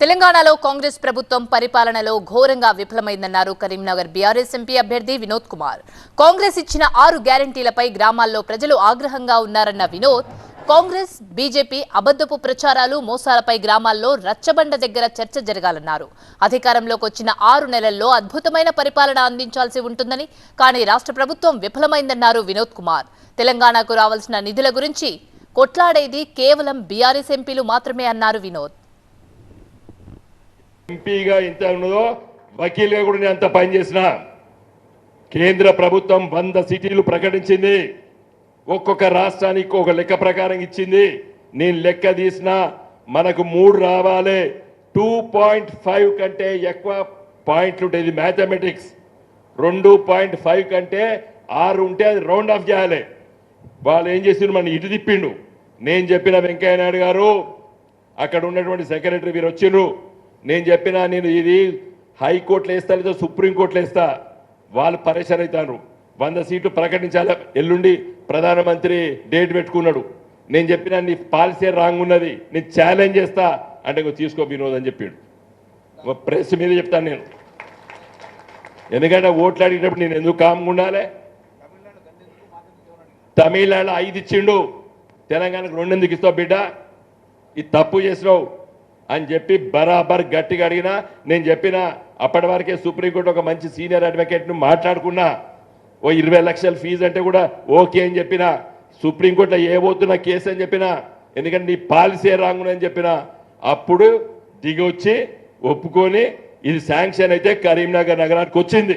తెలంగాణలో కాంగ్రెస్ ప్రభుత్వం పరిపాలనలో ఘోరంగా విఫలమైందన్నారు కరీంనగర్ బీఆర్ఎస్ ఎంపీ అభ్యర్థి వినోద్ కుమార్. కాంగ్రెస్ ఇచ్చిన ఆరు గ్యారంటీలపై గ్రామాల్లో ప్రజలు ఆగ్రహంగా ఉన్నారన్న వినోద్ కాంగ్రెస్ బీజేపీ అబద్ధపు ప్రచారాలు మోసాలపై గ్రామాల్లో రచ్చబండ దగ్గర చర్చ జరగాలన్నారు. అధికారంలోకి వచ్చిన ఆరు నెలల్లో అద్భుతమైన పరిపాలన అందించాల్సి ఉంటుందని కానీ రాష్ట్ర ప్రభుత్వం విఫలమైందన్నారు వినోద్ కుమార్. తెలంగాణకు రావాల్సిన నిధుల గురించి కొట్లాడేది కేవలం బీఆర్ఎస్ ఎంపీలు మాత్రమే అన్నారు వినోద్. ఎంపీగా ఎంత ఉన్నదో వకీల్గా కూడా నేను అంత పనిచేసిన కేంద్ర ప్రభుత్వం వంద సిటీలు ప్రకటించింది. ఒక్కొక్క రాష్ట్రానికి ఒక లెక్క ప్రకారం ఇచ్చింది. నేను లెక్క తీసిన మనకు మూడు రావాలి. టూ పాయింట్ ఫైవ్ కంటే ఎక్కువ పాయింట్లు ఉండేది ఇది మ్యాథమెటిక్స్. రెండు పాయింట్ ఫైవ్ కంటే ఆరు ఉంటే అది రౌండ్ ఆఫ్ చేయాలి. వాళ్ళు ఏం చేసిండ్రు? మన ఇటు తిప్పిండు నేను చెప్పిన వెంకయ్య నాయుడు గారు అక్కడ ఉన్నటువంటి సెక్రటరీ మీరు వచ్చిండ్రు. నేను చెప్పిన నేను ఇది హైకోర్టులో వేస్తా లేదా సుప్రీంకోర్టులో వేస్తా. వాళ్ళు పరేషాన్ అవుతారు. వంద సీట్లు ప్రకటించాలి? ఎల్లుండి ప్రధానమంత్రి డేట్ పెట్టుకున్నాడు. నేను చెప్పిన నీ పాలసీ రాంగ్ ఉన్నది. నేను ఛాలెంజ్ చేస్తా. అంటే ఇంకో తీసుకో వినోద్ అని చెప్పిండు. ప్రెస్ మీద చెప్తాను నేను. ఎందుకంటే ఓట్లు అడిగేటప్పుడు నేను ఎందుకు కామ్గా ఉండాలి? తమిళనాడు ఐదు ఇచ్చిండు. తెలంగాణకు రెండు ఎందుకు ఇస్తావు బిడ్డ? ఇది తప్పు చేసినావు. అని చెప్పి బరాబర్ గట్టిగా అడిగినా నేను చెప్పిన అప్పటి వరకే సుప్రీంకోర్టు ఒక మంచి సీనియర్ అడ్వకేట్ను మాట్లాడుకున్నా. ఓ ఇరవై లక్షల ఫీజు అంటే కూడా ఓకే అని చెప్పిన సుప్రీంకోర్టులో ఏ పోతున్నా కేసు అని చెప్పిన ఎందుకంటే నీ పాలసీ రాంగునని చెప్పిన అప్పుడు దిగి వచ్చి ఒప్పుకొని ఇది శాంక్షన్ అయితే కరీంనగర్ నగరానికి వచ్చింది.